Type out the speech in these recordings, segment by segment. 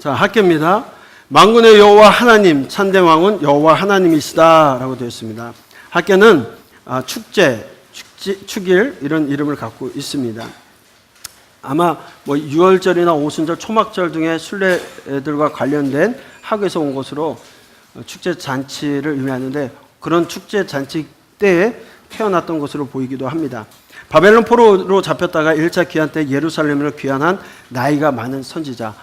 자, 학교입니다. 만군의 여호와 하나님, 참된 왕은 여호와 하나님이시다라고 되어 있습니다. 학교는 아, 축제, 축지, 축일 이런 이름을 갖고 있습니다. 아마 뭐 6월절이나 오순절, 초막절 등의 순례들과 관련된 학에서 온 것으로 축제 잔치를 의미하는데 그런 축제 잔치 때에 태어났던 것으로 보이기도 합니다. 바벨론 포로로 잡혔다가 1차 귀환 때 예루살렘으로 귀환한 나이가 많은 선지자.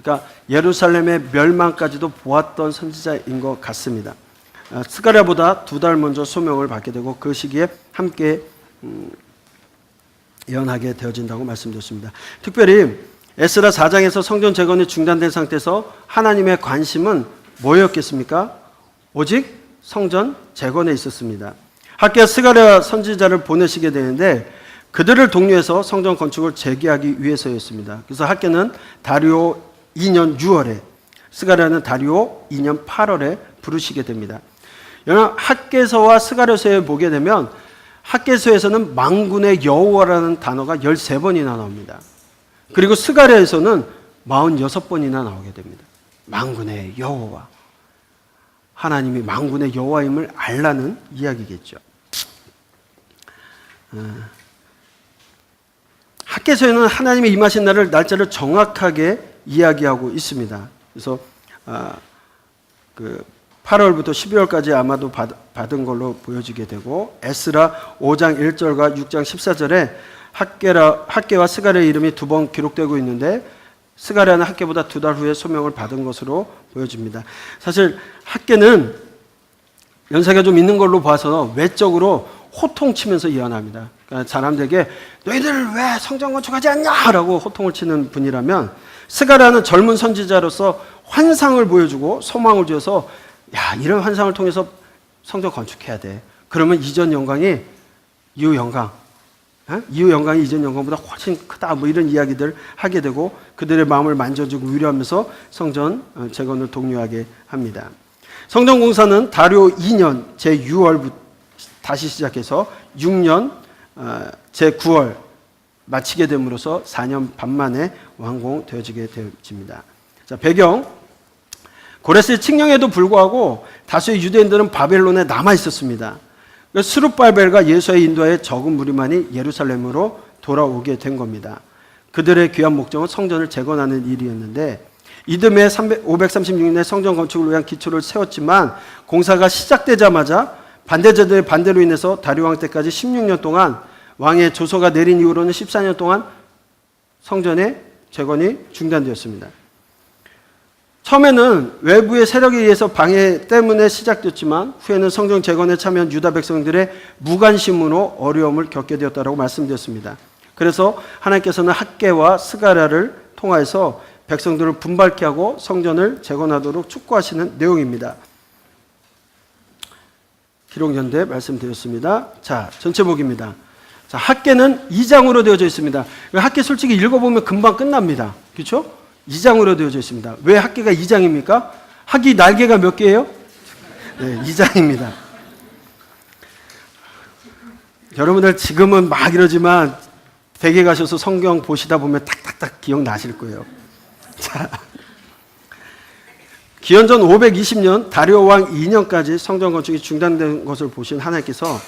그러니까 예루살렘의 멸망까지도 보았던 선지자인 것 같습니다. 아, 스가랴보다 두 달 먼저 소명을 받게 되고 그 시기에 함께 음, 예언하게 되어진다고 말씀드렸습니다. 특별히 에스라 4장에서 성전 재건이 중단된 상태에서 하나님의 관심은 뭐였겠습니까? 오직 성전 재건에 있었습니다. 학계 스가랴 선지자를 보내시게 되는데 그들을 독려해서 성전 건축을 재개하기 위해서였습니다. 그래서 학계는 다리오 2년 6월에 스가랴는 다리오 2년 8월에 부르시게 됩니다. 학계서와 스가랴서에 보게 되면 학계서에서는 망군의 여호와라는 단어가 13번이나 나옵니다. 그리고 스가랴에서는 46번이나 나오게 됩니다. 망군의 여호와. 하나님이 망군의 여호와임을 알라는 이야기겠죠. 어, 학계서에는 하나님의 임하신 날을 날짜를 정확하게 이야기하고 있습니다. 그래서 아, 그 8월부터 12월까지 아마도 받, 받은 걸로 보여지게 되고 에스라 5장 1절과 6장 14절에 학계라 학계와 스가랴의 이름이 두 번 기록되고 있는데 스가랴는 학계보다 두 달 후에 소명을 받은 것으로 보여집니다. 사실 학계는 연세가 좀 있는 걸로 봐서 외적으로 호통치면서 예언합니다. 그러니까 사람들에게 너희들 왜 성전 건축하지 않냐라고 호통을 치는 분이라면 스가랴는 젊은 선지자로서 환상을 보여주고 소망을 주어서 야 이런 환상을 통해서 성전 건축해야 돼. 그러면 이전 영광이 이후 영광, 어? 이후 영광이 이전 영광보다 훨씬 크다. 뭐 이런 이야기들 하게 되고 그들의 마음을 만져주고 위로하면서 성전 어, 재건을 독려하게 합니다. 성전 공사는 다료 2년 제 6월 다시 시작해서 6년 어, 제 9월 마치게 됨으로써 4년 반 만에 완공되어지게 되어집니다. 자 배경 고레스의 칙령에도 불구하고 다수의 유대인들은 바벨론에 남아 있었습니다. 스룹발벨과 예수의 인도하에 적은 무리만이 예루살렘으로 돌아오게 된 겁니다. 그들의 귀한 목적은 성전을 재건하는 일이었는데 이듬해 536년에 성전 건축을 위한 기초를 세웠지만 공사가 시작되자마자 반대자들의 반대로 인해서 다리왕 때까지 16년 동안 왕의 조서가 내린 이후로는 14년 동안 성전의 재건이 중단되었습니다. 처음에는 외부의 세력에 의해서 방해 때문에 시작됐지만 후에는 성전 재건에 참여한 유다 백성들의 무관심으로 어려움을 겪게 되었다고 말씀드렸습니다. 그래서 하나님께서는 학계와 스가랴를 통하여서 백성들을 분발케 하고 성전을 재건하도록 축구하시는 내용입니다. 기록연대 말씀드렸습니다. 자, 전체 복입니다. 자, 학계는 2장으로 되어져 있습니다. 학계 솔직히 읽어보면 금방 끝납니다. 그렇죠? 2장으로 되어져 있습니다. 왜 학계가 2장입니까? 학이 날개가 몇 개예요? 네, 2장입니다. 여러분들 지금은 막 이러지만 댁에 가셔서 성경 보시다 보면 탁탁탁 기억나실 거예요. 자. 기원전 520년 다리오 왕 2년까지 성전 건축이 중단된 것을 보신 하나님께서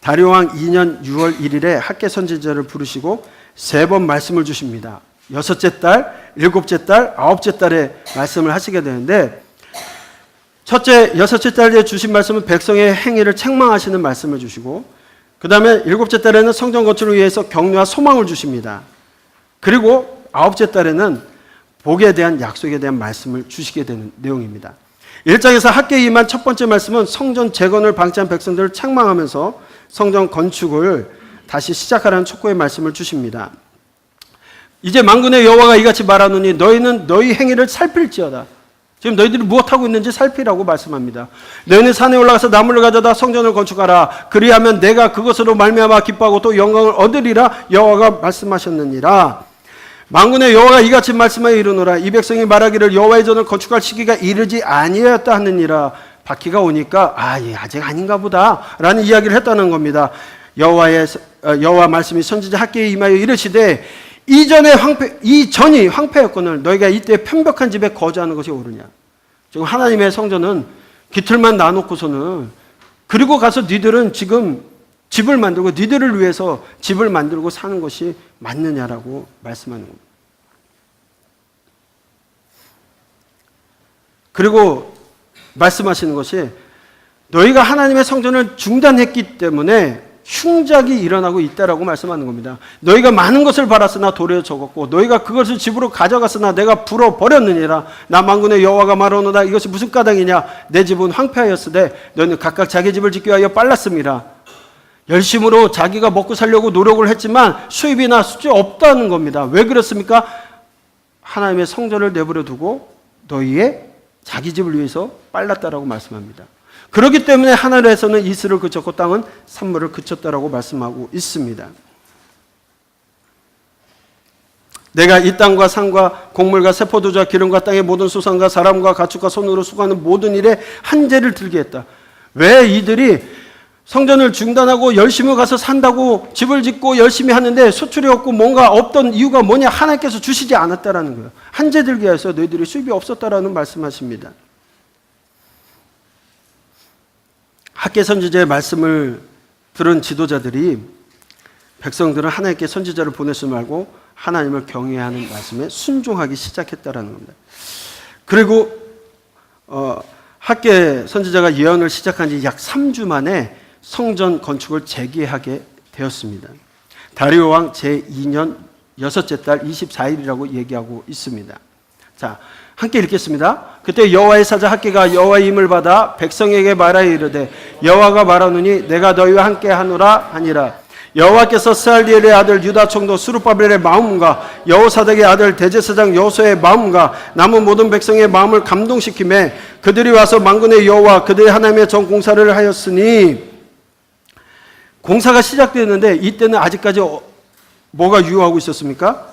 다리오 왕 2년 6월 1일에 학계 선지자를 부르시고 세 번 말씀을 주십니다. 여섯째 달, 일곱째 달, 아홉째 달에 말씀을 하시게 되는데 첫째, 여섯째 달에 주신 말씀은 백성의 행위를 책망하시는 말씀을 주시고 그 다음에 일곱째 달에는 성전 건축을 위해서 격려와 소망을 주십니다. 그리고 아홉째 달에는 복에 대한 약속에 대한 말씀을 주시게 되는 내용입니다. 1장에서 학계에 임한 첫 번째 말씀은 성전 재건을 방치한 백성들을 책망하면서 성전 건축을 다시 시작하라는 촉구의 말씀을 주십니다. 이제 만군의 여호와가 이같이 말하노니 너희는 너희 행위를 살필지어다. 지금 너희들이 무엇하고 있는지 살피라고 말씀합니다. 너희는 산에 올라가서 나무를 가져다 성전을 건축하라. 그리하면 내가 그것으로 말미암아 기뻐하고 또 영광을 얻으리라 여호와가 말씀하셨느니라. 만군의 여호와가 이같이 말씀하여 이르노라 이 백성이 말하기를 여호와의 전을 건축할 시기가 이르지 아니하였다 하느니라 바퀴가 오니까 아 예, 아직 아닌가 보다라는 이야기를 했다는 겁니다. 여호와의 어, 여호와 말씀이 선지자 학계에 임하여 이르시되 이전에 황폐, 이전이 황폐였거늘 너희가 이때 편벽한 집에 거주하는 것이 옳으냐. 지금 하나님의 성전은 깃틀만 놔놓고서는 그리고 가서 니들은 지금 집을 만들고 니들을 위해서 집을 만들고 사는 것이 맞느냐라고 말씀하는 겁니다. 그리고 말씀하시는 것이 너희가 하나님의 성전을 중단했기 때문에 흉작이 일어나고 있다라고 말씀하는 겁니다. 너희가 많은 것을 바랐으나 돌에 적었고 너희가 그것을 집으로 가져갔으나 내가 불어 버렸느니라 나 만군의 여호와가 말하노라 이것이 무슨 까닭이냐 내 집은 황폐하였으되 너희는 각각 자기 집을 짓기 위하여 빨랐습니다. 열심으로 자기가 먹고 살려고 노력을 했지만 수입이 나 수지 없다는 겁니다. 왜 그렇습니까? 하나님의 성전을 내버려 두고 너희의 자기 집을 위해서 빨랐다라고 말씀합니다. 그렇기 때문에 하늘에서는 이슬을 그쳤고 땅은 산물을 그쳤다라고 말씀하고 있습니다. 내가 이 땅과 산과 곡물과 세포도자 기름과 땅의 모든 수산과 사람과 가축과 손으로 수고하는 모든 일에 한재를 들게 했다. 왜 이들이 성전을 중단하고 열심히 가서 산다고 집을 짓고 열심히 하는데 수출이 없고 뭔가 없던 이유가 뭐냐 하나님께서 주시지 않았다라는 거예요. 한재 들게 해서 너희들이 수입이 없었다라는 말씀하십니다. 학계 선지자의 말씀을 들은 지도자들이 백성들은 하나님께 선지자를 보내지 말고 하나님을 경외하는 말씀에 순종하기 시작했다라는 겁니다. 그리고 어, 학계 선지자가 예언을 시작한 지 약 3주 만에 성전 건축을 재개하게 되었습니다. 다리오 왕 제2년 여섯째 달 24일이라고 얘기하고 있습니다. 자, 함께 읽겠습니다. 그때 여호와의 사자 학계가 여호와의 임을 받아 백성에게 말하여 이르되 여호와가 말하노니 내가 너희와 함께 하노라 하니라. 여호와께서 스알디엘의 아들 유다 총독 수르바벨의 마음과 여호사닥의 아들 대제사장 여호수의 마음과 남은 모든 백성의 마음을 감동시키매 그들이 와서 만군의 여호와 그들의 하나님의 전 공사를 하였으니 공사가 시작되었는데 이때는 아직까지 어- 뭐가 유효하고 있었습니까?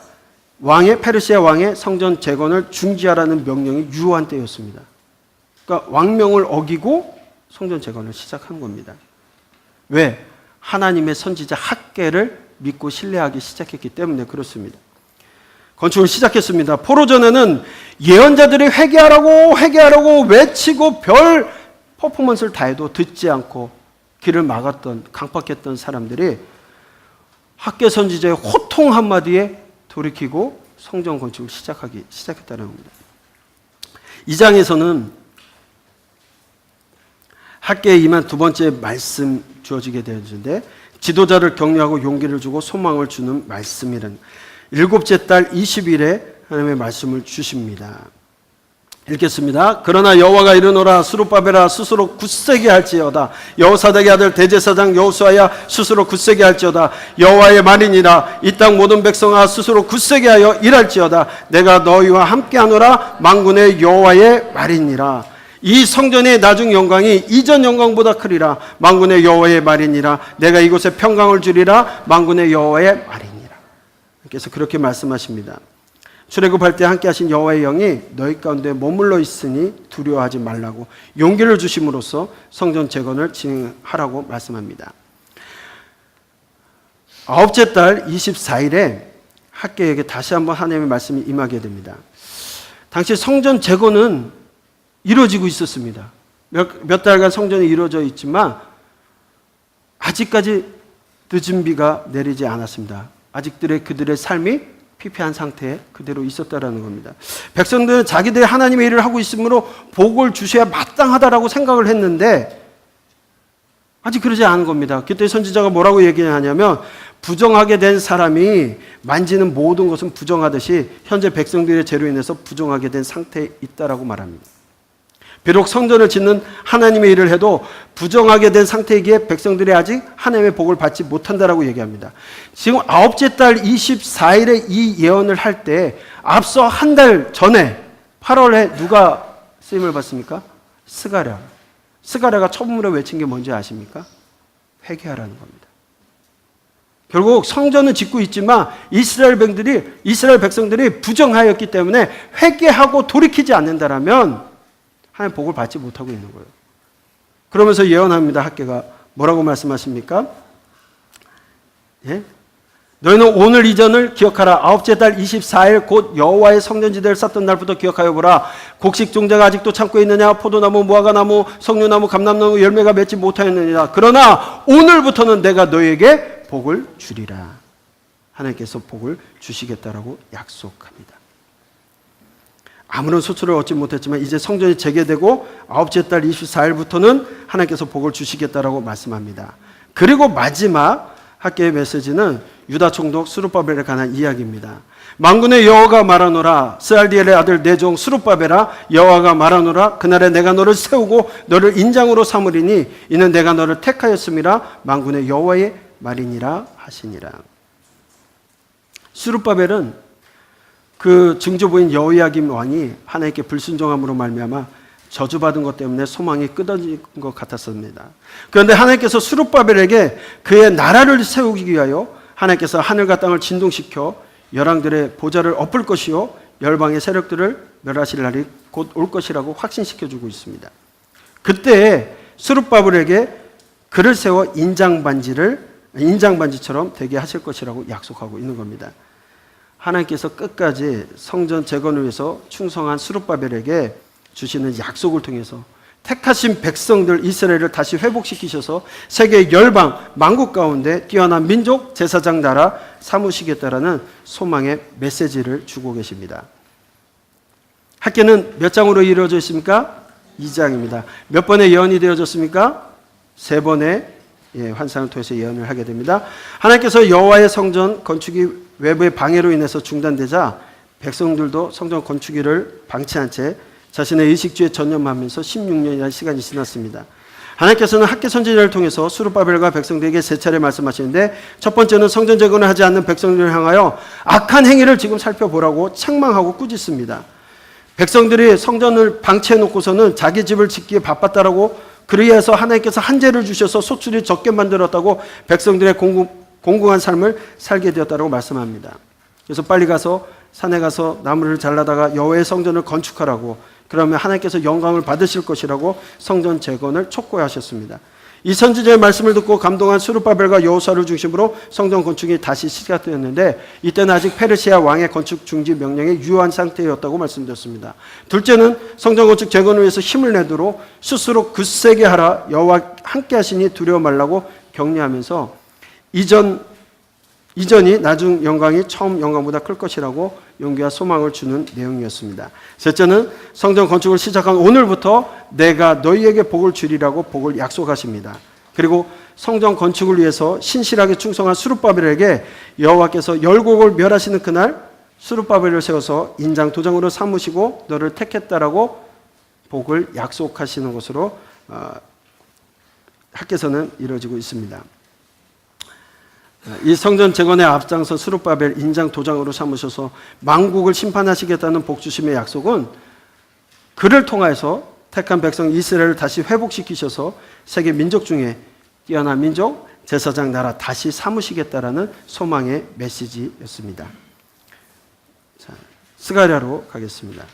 왕의 페르시아 왕의 성전 재건을 중지하라는 명령이 유효한 때였습니다. 그러니까 왕명을 어기고 성전 재건을 시작한 겁니다. 왜? 하나님의 선지자 학계를 믿고 신뢰하기 시작했기 때문에 그렇습니다. 건축을 시작했습니다. 포로전에는 예언자들이 회개하라고 회개하라고 외치고 별 퍼포먼스를 다해도 듣지 않고 길을 막았던 강박했던 사람들이 학계 선지자의 호통 한마디에 돌이키고 성전 건축을 시작하기 시작했다는 겁니다. 이 장에서는 학계에 임한 두 번째 말씀 주어지게 되었는데 지도자를 격려하고 용기를 주고 소망을 주는 말씀이란 일곱째 달 20일에 하나님의 말씀을 주십니다. 읽겠습니다. 그러나 여호와가 이르노라 수르바벨아 스스로 굳세게 할지어다. 여호사닥의 아들 대제사장 여호수아야 스스로 굳세게 할지어다. 여호와의 말이니라 이 땅 모든 백성아 스스로 굳세게 하여 일할지어다. 내가 너희와 함께하노라 만군의 여호와의 말이니라. 이 성전의 나중 영광이 이전 영광보다 크리라. 만군의 여호와의 말이니라. 내가 이곳에 평강을 주리라. 만군의 여호와의 말이니라. 그래서 그렇게 말씀하십니다. 출애굽할 때 함께 하신 여호와의 영이 너희 가운데 머물러 있으니 두려워하지 말라고 용기를 주심으로써 성전 재건을 진행하라고 말씀합니다. 아홉째 달 24일에 학계에게 다시 한번 하나님의 말씀이 임하게 됩니다. 당시 성전 재건은 이루어지고 있었습니다. 몇, 몇 달간 성전이 이루어져 있지만 아직까지 늦은 비가 내리지 않았습니다. 아직들의 그들의 삶이 피폐한 상태에 그대로 있었다라는 겁니다. 백성들은 자기들이 하나님의 일을 하고 있으므로 복을 주셔야 마땅하다라고 생각을 했는데 아직 그러지 않은 겁니다. 그때 선지자가 뭐라고 얘기하냐면 부정하게 된 사람이 만지는 모든 것은 부정하듯이 현재 백성들의 죄로 인해서 부정하게 된 상태에 있다라고 말합니다. 비록 성전을 짓는 하나님의 일을 해도 부정하게 된 상태이기에 백성들이 아직 하나님의 복을 받지 못한다라고 얘기합니다. 지금 아홉째 달 24일에 이 예언을 할 때 앞서 한 달 전에 8월에 누가 쓰임을 받습니까? 스가랴. 스가랴가 처음으로 외친 게 뭔지 아십니까? 회개하라는 겁니다. 결국 성전은 짓고 있지만 이스라엘 백들이 이스라엘 백성들이 부정하였기 때문에 회개하고 돌이키지 않는다라면 하나님 복을 받지 못하고 있는 거예요. 그러면서 예언합니다. 학계가 뭐라고 말씀하십니까? 예? 너희는 오늘 이전을 기억하라. 아홉째 달 24일 곧 여호와의 성전지대를 쌓던 날부터 기억하여 보라. 곡식 종자가 아직도 창고에 있느냐? 포도나무, 무화과나무, 석류나무, 감람나무 열매가 맺지 못하였느니라. 그러나 오늘부터는 내가 너희에게 복을 주리라. 하나님께서 복을 주시겠다라고 약속합니다. 아무런 소출을 얻지 못했지만 이제 성전이 재개되고 아홉째 달 24일부터는 하나님께서 복을 주시겠다라고 말씀합니다. 그리고 마지막 학계의 메시지는 유다 총독 수르바벨에 관한 이야기입니다. 만군의 여호와가 말하노라 스알디엘의 아들 내종 수르바벨아 여호와가 말하노라 그날에 내가 너를 세우고 너를 인장으로 삼으리니 이는 내가 너를 택하였음이라 만군의 여호와의 말이니라 하시니라. 수르바벨은 그 증조부인 여호야김 왕이 하나님께 불순종함으로 말미암아 저주받은 것 때문에 소망이 끊어진 것 같았습니다. 그런데 하나님께서 수르바벨에게 그의 나라를 세우기 위하여 하나님께서 하늘과 땅을 진동시켜 열왕들의 보좌를 엎을 것이요 열방의 세력들을 멸하실 날이 곧 올 것이라고 확신시켜 주고 있습니다. 그때 수르바벨에게 그를 세워 인장 반지를 인장 반지처럼 되게 하실 것이라고 약속하고 있는 겁니다. 하나님께서 끝까지 성전 재건을 위해서 충성한 수르바벨에게 주시는 약속을 통해서 택하신 백성들 이스라엘을 다시 회복시키셔서 세계 열방 만국 가운데 뛰어난 민족 제사장 나라 삼으시겠다라는 소망의 메시지를 주고 계십니다. 학계는 몇 장으로 이루어져 있습니까? 2장입니다. 몇 번의 예언이 되어졌습니까? 세 번의 예, 환상을 통해서 예언을 하게 됩니다. 하나님께서 여호와의 성전 건축이 외부의 방해로 인해서 중단되자 백성들도 성전 건축일을 방치한 채 자신의 의식주에 전념하면서 16년이라는 시간이 지났습니다. 하나님께서는 학계 선지자를 통해서 수르바벨과 백성들에게 세 차례 말씀하시는데 첫 번째는 성전 재건을 하지 않는 백성들을 향하여 악한 행위를 지금 살펴보라고 책망하고 꾸짖습니다. 백성들이 성전을 방치해 놓고서는 자기 집을 짓기에 바빴다라고 그리해서 하나님께서 한재를 주셔서 소출이 적게 만들었다고 백성들의 공공, 공공한 삶을 살게 되었다고 말씀합니다. 그래서 빨리 가서 산에 가서 나무를 잘라다가 여호와의 성전을 건축하라고 그러면 하나님께서 영광을 받으실 것이라고 성전 재건을 촉구하셨습니다. 이 선지자의 말씀을 듣고 감동한 수르바벨과 여호사를 중심으로 성전 건축이 다시 시작되었는데 이때는 아직 페르시아 왕의 건축 중지 명령에 유효한 상태였다고 말씀드렸습니다. 둘째는 성전 건축 재건을 위해서 힘을 내도록 스스로 굳세게 하라 여호와 함께 하시니 두려워 말라고 격려하면서 이전 이전이 나중 영광이 처음 영광보다 클 것이라고 용기와 소망을 주는 내용이었습니다. 셋째는 성전 건축을 시작한 오늘부터 내가 너희에게 복을 주리라고 복을 약속하십니다. 그리고 성전 건축을 위해서 신실하게 충성한 수르바벨에게 여호와께서 열국을 멸하시는 그날 수르바벨을 세워서 인장 도장으로 삼으시고 너를 택했다라고 복을 약속하시는 것으로 어, 학계서는 이루어지고 있습니다. 이 성전 재건의 앞장서 수르바벨 인장 도장으로 삼으셔서 만국을 심판하시겠다는 복주심의 약속은 그를 통하여서 택한 백성 이스라엘을 다시 회복시키셔서 세계 민족 중에 뛰어난 민족 제사장 나라 다시 삼으시겠다라는 소망의 메시지였습니다. 자, 스가랴로 가겠습니다.